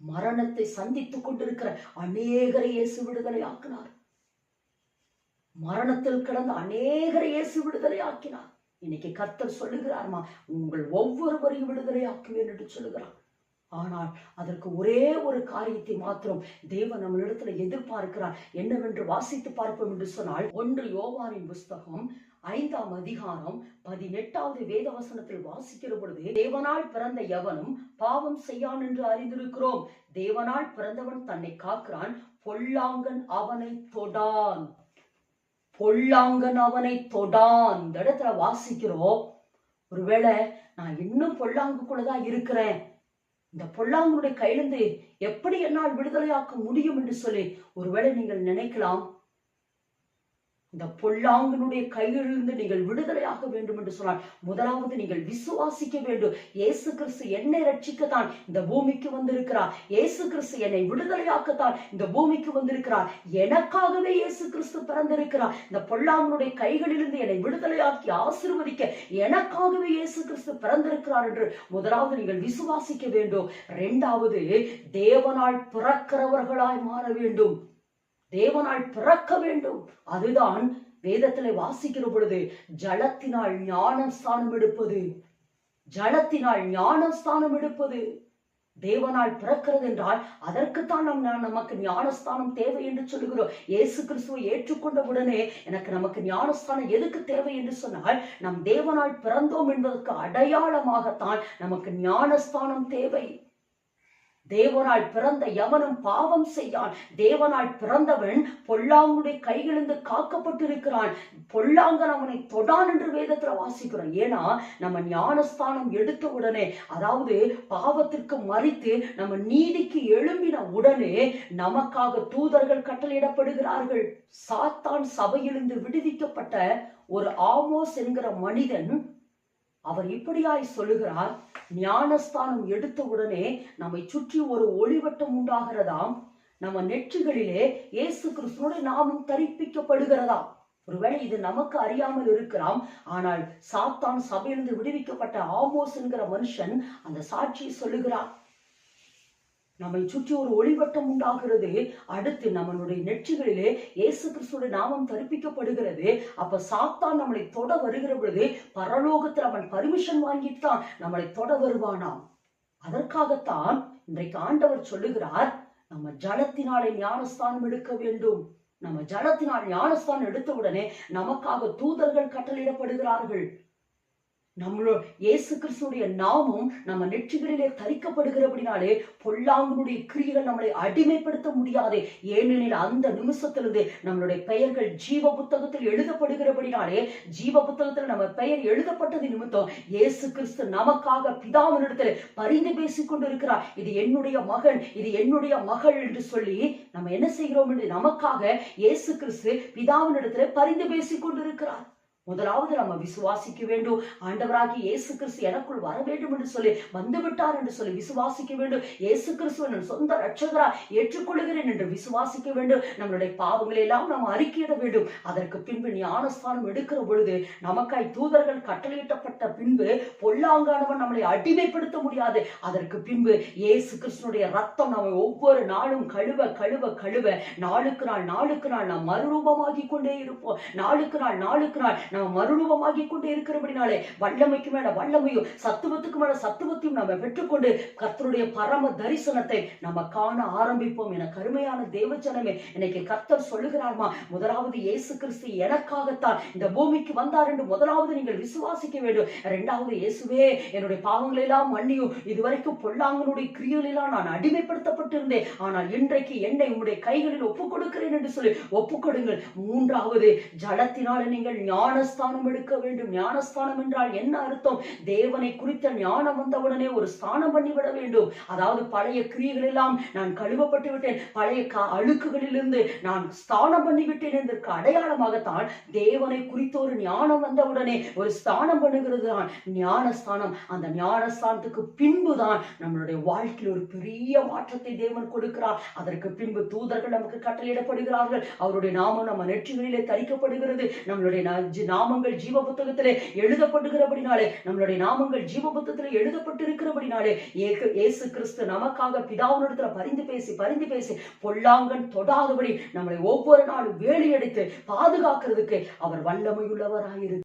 மரணத்தை சந்தித்துக் கொண்டிருக்கிற அநேகரை இயேசு விடுதலை ஆக்கினார். மரணத்தில் கிடந்த அநேகரை இயேசு விடுதலை ஆக்கினார். இன்னைக்கு கர்த்தர் சொல்லுகிறார்மா உங்கள் ஒவ்வொருவரையும் விடுதலை ஆக்குவேன் என்று சொல்லுகிறார். ஆனால் அதற்கு ஒரே ஒரு காரியத்தை மாத்திரம் தேவன் நம்மளிடத்துல எதிர்பார்க்கிறார். என்னவென்று வாசித்து பார்ப்போம் என்று சொன்னால் ஒன்று யோவானின் புஸ்தகம் ஐந்தாம் அதிகாரம் பதினெட்டாவது வேத வசனத்தில் வாசிக்கிற பொழுது தேவனால் பிறந்த எவனும் பாவம் செய்யான் என்று அறிந்திருக்கிறோம். தேவனால் பிறந்தவன் தன்னை காக்கிறான் பொல்லாங்கன் அவனை தொடான். பொல்லாங்கன் அவனை தொடான். இந்த இடத்துல வாசிக்கிறோம். ஒருவேளை நான் இன்னும் பொல்லாங்குக்குள்ளதான் இருக்கிறேன். இந்த பொல்லாங்குடைய கையிலிருந்து எப்படி என்னால் விடுதலையாக்க முடியும் என்று சொல்லி ஒருவேளை நீங்கள் நினைக்கலாம்? இந்த பொல்லாங்கனுடைய கையிலிருந்து நீங்கள் விடுதலையாக வேண்டும் என்று சொன்னால் முதலாவது நீங்கள் விசுவாசிக்க வேண்டும். இயேசு கிறிஸ்து என்னை ரட்சிக்கத்தான் இந்த பூமிக்கு வந்திருக்கிறார். இயேசு கிறிஸ்து என்னை விடுதலையாக்கத்தான் இந்த பூமிக்கு வந்திருக்கிறார். எனக்காகவே இயேசு கிறிஸ்து பிறந்திருக்கிறார். இந்த பொல்லாங்கனுடைய கைகளிலிருந்து என்னை விடுதலையாக்கி ஆசிர்வதிக்க எனக்காகவே இயேசு கிறிஸ்து பிறந்திருக்கிறார் என்று முதலாவது நீங்கள் விசுவாசிக்க வேண்டும். இரண்டாவது தேவனால் பிறக்கிறவர்களாய் மாற வேண்டும். தேவனால் பிறக்க வேண்டும். அதுதான் வேதத்திலே வாசிக்கிற பொழுது ஜலத்தினால் ஞானம் ஸ்தானம் எடுப்பது. ஜலத்தினால் ஞானம் ஸ்தானம் எடுப்பது. தேவனால் பிறக்கிறது என்றால் அதற்குத்தான் நம் நம் நமக்கு ஞானஸ்தானம் தேவை என்று சொல்லுகிறோம். இயேசு கிறிஸ்துவை ஏற்றுக்கொண்ட உடனே எனக்கு நமக்கு ஞானஸ்தானம் எதுக்கு தேவை என்று சொன்னால் நம் தேவனால் பிறந்தோம் என்பதற்கு அடையாளமாகத்தான் நமக்கு ஞானஸ்தானம் தேவை. தேவனால் பிறந்த எவனும் பாவம் செய்யான். தேவனால் பிறந்தவன் பொல்லாங்குடைய கைகளிலிருந்து காக்கப்பட்டிருக்கிறான். பொல்லாங்கன் அவனை தொடான் என்று வேதத்துல வாசிக்கிறோம். ஏன்னா நம்ம ஞானஸ்தானம் எடுத்த உடனே அதாவது பாவத்திற்கு மறித்து நம்ம நீதிக்கு எழும்பின உடனே நமக்காக தூதர்கள் கட்டளையிடப்படுகிறார்கள். சாத்தான் சபையிலிருந்து விடுவிக்கப்பட்ட ஒரு ஆமோஸ் என்கிற மனிதன் அவர் இப்படியாய் சொல்லுகிறார் ஞானஸ்தானம் எடுத்த உடனே நம்மை சுற்றி ஒரு ஒளிவட்டம் உண்டாகிறதாம். நம்ம நெற்றிகளிலே இயேசு கிறிஸ்துவோட நாமும் தரிப்பிக்கப்படுகிறதாம். ஒருவேளை இது நமக்கு அறியாமல் இருக்கிறாம் ஆனால் சாத்தான் சபையிலிருந்து விடுவிக்கப்பட்ட ஆமோஸ் என்கிற மனுஷன் அந்த சாட்சியை சொல்லுகிறான். நம்மை சுற்றி ஒரு ஒளிவட்டம் உண்டாகிறது அடுத்து நம்மளுடைய நெற்றிகளிலே இயேசு கிறிஸ்துடைய நாமம் தரிப்பிக்கப்படுகிறது. அப்ப சாத்தான் நம்மளை தொட வருகிற பொழுது பரலோகத்தில் அவன் பர்மிஷன் வாங்கித்தான் நம்மளை தொட வருவானாம். அதற்காகத்தான் இன்றைக்கு ஆண்டவர் சொல்லுகிறார் நம்ம ஜலத்தினாலே ஞானஸ்தானம் எடுக்க வேண்டும். நம்ம ஜலத்தினால் ஞானஸ்தானம் எடுத்த உடனே நமக்காக தூதர்கள் கட்டளையிடப்படுகிறார்கள். நம்மளோ இயேசு கிறிஸ்துடைய நாமும் நம்ம நெற்றிகளிலே தரிக்கப்படுகிறபடினாலே பொல்லாங்கனுடைய கிரியைகள் நம்மளை அடிமைப்படுத்த முடியாது. ஏனெனில் அந்த நிமிஷத்திலிருந்து நம்மளுடைய பெயர்கள் ஜீவ புத்தகத்தில் எழுதப்படுகிறபடினாலே ஜீவ புத்தகத்தில் நம்ம பெயர் எழுதப்பட்டது நிமித்தம் இயேசு கிறிஸ்து நமக்காக பிதாவினிடத்தில் பரிந்து பேசிக் கொண்டிருக்கிறார். இது என்னுடைய மகன் இது என்னுடைய மகள் என்று சொல்லி நம்ம என்ன செய்கிறோம் என்று நமக்காக இயேசு கிறிஸ்து பிதாவினிடத்தில் பரிந்து பேசிக் கொண்டிருக்கிறார். முதலாவது நம்ம விசுவாசிக்க வேண்டும். ஆண்டவராகி இயேசு கிறிஸ்து எனக்குள் வர வேண்டும் என்று சொல்லி வந்து விட்டார் என்று சொல்லி விசுவாசிக்க வேண்டும். இயேசு கிறிஸ்து சொந்த ரட்சகரா ஏற்றுக்கொள்கிறேன் என்று விசுவாசிக்க வேண்டும். நம்மளுடைய பாவங்களை எல்லாம் நாம் அறிக்கையிட வேண்டும். அதற்கு பின்பு ஞானஸ்தானம் எடுக்கிற பொழுது நமக்காய் தூதர்கள் கட்டளையிட்டப்பட்ட பின்பு பொல்லாங்கானவன் நம்மளை அடிமைப்படுத்த முடியாது. அதற்கு பின்பு இயேசு கிறிஸ்துனுடைய ரத்தம் நம்ம ஒவ்வொரு நாளும் கழுவ கழுவ கழுவ நாளுக்கு நாள் நாளுக்கு நாள் நாம் மறுரூபமாகி கொண்டே இருப்போம். நாளுக்கு நாள் நாளுக்கு நாள் நாம் மறுரூபமாகி கொண்டே இருக்கிறபடினாலே வல்லமைக்கு மேல வல்லமையும் சத்துவத்துக்கு மேல சத்துவத்தையும் நம்ம பெற்றுக்கொண்டு கர்த்தருடைய பரம தரிசனத்தை நம்ம காண ஆரம்பிப்போம் என கருமையான தேவஜனமே இன்னைக்கு கர்த்தர் சொல்லுகிறார்மா முதலாவது இயேசு கிறிஸ்து எனக்காகத்தான் இந்த பூமிக்கு வந்தார் என்று முதலாவது நீங்கள் விசுவாசிக்க வேண்டும். இரண்டாவது இயேசுவே என்னுடைய பாவங்களை எல்லாம் மன்னியும். இதுவரைக்கும் பொல்லாங்கனுடைய கிரியலெல்லாம் நான் அடிமைப்படுத்தப்பட்டிருந்தேன். ஆனால் இன்றைக்கு என்னை உங்களுடைய கைகளில் ஒப்புக் கொடுக்கிறேன் என்று சொல்லி ஒப்புக் கொடுங்கள் மூன்றாவது ஜலத்தினால நீங்கள் ஞானஸ்தானம் எடுக்க வேண்டும். ஞானஸ்தானம் என்றால் என்ன அர்த்தம்? தேவனை குறித்த ஞானம் வந்தவுடனே ஒரு ஸ்தானம் பண்ணிவிட வேண்டும். அதாவது பழைய கிரியைகள் எல்லாம் நான் கழுவப்பட்டு விட்டேன். பழைய க- அழுக்குகளிலிருந்து நான் ஸ்தானம் பண்ணிவிட்டேன் என்பதற்கு அடையாளமாகத்தான் தேவனை குறித்த ஒரு ஞானம் வந்தவுடனே ஒரு ஸ்தானம் பண்ணுகிறது தான் ஞானஸ்தானம். அந்த ஞானஸ்தானத்துக்கு பின்புதான் நம்மளுடைய வாழ்க்கையில் ஒரு பெரிய மாற்றத்தை தேவன் கொடுக்கிறார். அதற்கு பின்பு தூதர்கள் நமக்கு கட்டளையிடப்படுகிறார்கள். அவருடைய நாமம் நம்ம நெற்றிகளிலே தரிக்கப்படுகிறது. நம்மளுடைய நாமங்கள் ஜீவ புத்தகத்திலே எழுதப்படுகிறபடினாலே நம்மளுடைய நாமங்கள் ஜீவ புத்தகத்தில் எழுதப்பட்டிருக்கிறபடினாலே ஏசு இயேசு கிறிஸ்து நமக்காக பிதாவினிடத்துல பரிந்து பேசி பரிந்து பேசி பொல்லாங்கன் தொடாதபடி நம்மளை ஒவ்வொரு நாளும் வேலையடித்து பாதுகாக்கிறதுக்கு அவர் வல்லமையுள்ளவராயிருக்கு